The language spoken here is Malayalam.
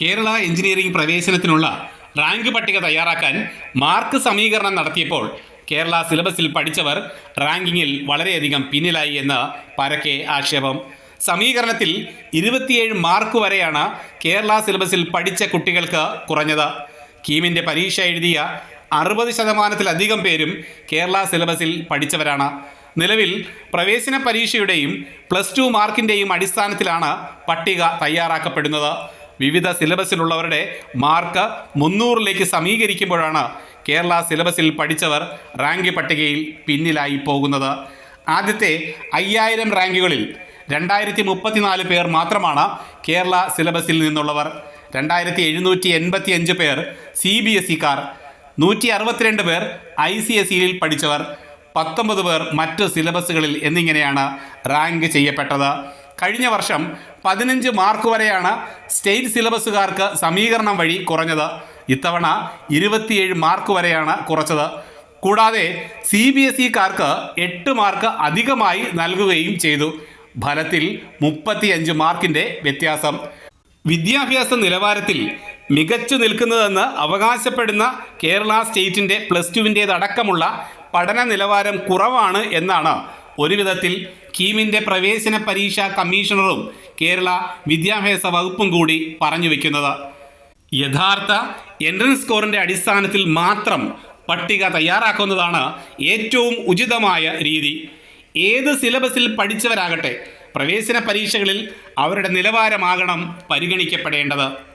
കേരള എഞ്ചിനീയറിംഗ് പ്രവേശനത്തിനുള്ള റാങ്ക് പട്ടിക തയ്യാറാക്കാൻ മാർക്ക് സമീകരണം നടത്തിയപ്പോൾ കേരള സിലബസിൽ പഠിച്ചവർ റാങ്കിങ്ങിൽ വളരെയധികം പിന്നിലായി എന്ന് പരക്കെ ആക്ഷേപം. സമീകരണത്തിൽ ഇരുപത്തിയേഴ് മാർക്ക് വരെയാണ് കേരള സിലബസിൽ പഠിച്ച കുട്ടികൾക്ക് കുറഞ്ഞത്. കീമിന്റെ പരീക്ഷ എഴുതിയ അറുപത് ശതമാനത്തിലധികം പേരും കേരള സിലബസിൽ പഠിച്ചവരാണ്. നിലവിൽ പ്രവേശന പരീക്ഷയുടെയും പ്ലസ് ടു മാർക്കിന്റെയും അടിസ്ഥാനത്തിലാണ് പട്ടിക തയ്യാറാക്കപ്പെടുന്നത്. വിവിധ സിലബസിലുള്ളവരുടെ മാർക്ക് മുന്നൂറിലേക്ക് സമീകരിക്കുമ്പോഴാണ് കേരള സിലബസിൽ പഠിച്ചവർ റാങ്ക് പട്ടികയിൽ പിന്നിലായി പോകുന്നത്. ആദ്യത്തെ അയ്യായിരം റാങ്കുകളിൽ രണ്ടായിരത്തി മുപ്പത്തിനാല് പേർ മാത്രമാണ് കേരള സിലബസിൽ നിന്നുള്ളവർ. രണ്ടായിരത്തി എഴുന്നൂറ്റി എൺപത്തി അഞ്ച് പേർ സി ബി എസ് ഇക്കാർ. നൂറ്റി അറുപത്തിരണ്ട് പേർ ഐ സി എസ് സിയിൽ പഠിച്ചവർ. പത്തൊമ്പത് പേർ മറ്റ് സിലബസുകളിൽ എന്നിങ്ങനെയാണ് റാങ്ക് ചെയ്യപ്പെട്ടത്. കഴിഞ്ഞ വർഷം പതിനഞ്ച് മാർക്ക് വരെയാണ് സ്റ്റേറ്റ് സിലബസുകാർക്ക് സമീകരണം വഴി കുറഞ്ഞത്. ഇത്തവണ ഇരുപത്തിയേഴ് മാർക്ക് വരെയാണ് കുറച്ചത്. കൂടാതെ സി ബി എസ് ഇക്കാർക്ക് എട്ട് മാർക്ക് അധികമായി നൽകുകയും ചെയ്തു. ഫലത്തിൽ മുപ്പത്തിയഞ്ച് മാർക്കിന്റെ വ്യത്യാസം. വിദ്യാഭ്യാസ നിലവാരത്തിൽ മികച്ചു നിൽക്കുന്നതെന്ന് അവകാശപ്പെടുന്ന കേരള സ്റ്റേറ്റിന്റെ പ്ലസ് ടുവിന്റേതടക്കമുള്ള പഠന നിലവാരം കുറവാണ് എന്നാണ് ഒരു വിധത്തിൽ കീമിന്റെ പ്രവേശന പരീക്ഷാ കമ്മീഷണറും കേരള വിദ്യാഭ്യാസ വകുപ്പും കൂടി പറഞ്ഞു വയ്ക്കുന്നത് യഥാർത്ഥ എൻട്രൻസ് സ്കോറിന്റെ അടിസ്ഥാനത്തിൽ മാത്രം പട്ടിക തയ്യാറാക്കുന്നതാണ് ഏറ്റവും ഉചിതമായ രീതി. ഏത് സിലബസിൽ പഠിച്ചവരാകട്ടെ പ്രവേശന പരീക്ഷകളിൽ അവരുടെ നിലവാരമാകണം പരിഗണിക്കപ്പെടേണ്ടത്.